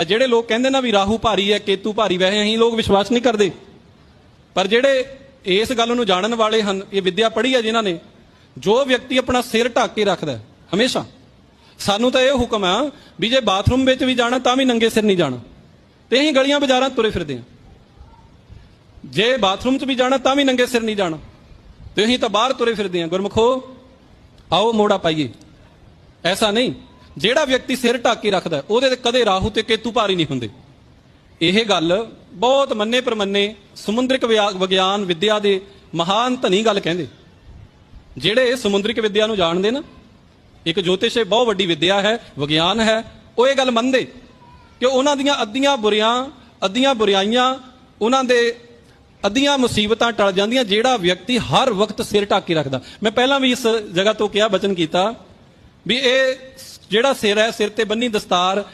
ਆ ਜਿਹੜੇ ਲੋਕ ਕਹਿੰਦੇ ਨਾ ਵੀ ਰਾਹੂ ਭਾਰੀ ਹੈ, ਕੇਤੂ ਭਾਰੀ, ਵੈਸੇ ਅਸੀਂ ਲੋਕ ਵਿਸ਼ਵਾਸ ਨਹੀਂ ਕਰਦੇ। ਪਰ ਜਿਹੜੇ ਇਸ ਗੱਲ ਨੂੰ ਜਾਣਨ ਵਾਲੇ ਹਨ, ਇਹ ਵਿਦਿਆ ਪੜ੍ਹੀ ਹੈ ਜਿਨ੍ਹਾਂ ਨੇ, ਜੋ ਵਿਅਕਤੀ ਆਪਣਾ ਸਿਰ ਢੱਕ ਕੇ ਰੱਖਦਾ ਹਮੇਸ਼ਾ। ਸਾਨੂੰ ਤਾਂ ਇਹ ਹੁਕਮ ਆ ਵੀ ਜੇ ਬਾਥਰੂਮ ਵਿੱਚ ਵੀ ਜਾਣਾ, ਤਾਂ ਵੀ ਨੰਗੇ ਸਿਰ ਨਹੀਂ ਜਾਣਾ। ਤੇ ਅਸੀਂ ਗਲੀਆਂ ਬਾਜ਼ਾਰਾਂ ਤੁਰੇ ਫਿਰਦੇ ਹਾਂ। ਜੇ ਬਾਥਰੂਮ 'ਚ ਵੀ ਜਾਣਾ, ਤਾਂ ਵੀ ਨੰਗੇ ਸਿਰ ਨਹੀਂ ਜਾਣਾ। ਤੇ ਅਸੀਂ ਤਾਂ ਬਾਹਰ ਤੁਰੇ ਫਿਰਦੇ ਹਾਂ। ਗੁਰਮਖੋ, ਆਓ ਮੋੜਾ ਪਾਈਏ। ਐਸਾ ਨਹੀਂ। ਜਿਹੜਾ ਵਿਅਕਤੀ ਸਿਰ ਢੱਕ ਕੇ ਰੱਖਦਾ ਉਹਦੇ ਤੇ ਕਦੇ ਰਾਹੂ ਤੇ ਕੇਤੂ ਭਾਰੀ ਨਹੀਂ ਹੁੰਦੇ। ਇਹ ਗੱਲ ਬਹੁਤ ਮੰਨੇ ਪ੍ਰਮੰਨੇ ਸਮੁੰਦਰਿਕ ਵਿਆ- ਵਿਗਿਆਨ ਵਿਦਿਆ ਦੇ ਮਹਾਨ ਧਨੀ ਗੱਲ ਕਹਿੰਦੇ। ਜਿਹੜੇ ਸਮੁੰਦਰਿਕ ਵਿਦਿਆ ਨੂੰ ਜਾਣਦੇ ਨਾ, ਇੱਕ ਜੋਤਿਸ਼ ਇਹ ਬਹੁਤ ਵੱਡੀ ਵਿਦਿਆ ਹੈ, ਵਿਗਿਆਨ ਹੈ, ਉਹ ਇਹ ਗੱਲ ਮੰਨਦੇ ਕਿ ਉਹਨਾਂ ਦੀਆਂ ਅੱਧੀਆਂ ਬੁਰੀਆਂ, ਅੱਧੀਆਂ ਬੁਰਾਈਆਂ, ਉਹਨਾਂ ਦੇ ਅੱਧੀਆਂ ਮੁਸੀਬਤਾਂ ਟਲ ਜਾਂਦੀਆਂ, ਜਿਹੜਾ ਵਿਅਕਤੀ ਹਰ ਵਕਤ ਸਿਰ ਢੱਕ ਕੇ ਰੱਖਦਾ। ਮੈਂ ਪਹਿਲਾਂ ਵੀ ਇਸ ਜਗ੍ਹਾ ਤੋਂ ਕਿਹਾ, ਬਚਨ ਕੀਤਾ, ਵੀ ਇਹ ਜਿਹੜਾ ਸਿਰ ਹੈ ਸਿਰ ਤੇ ਬੰਨੀ ਦਸਤਾਰ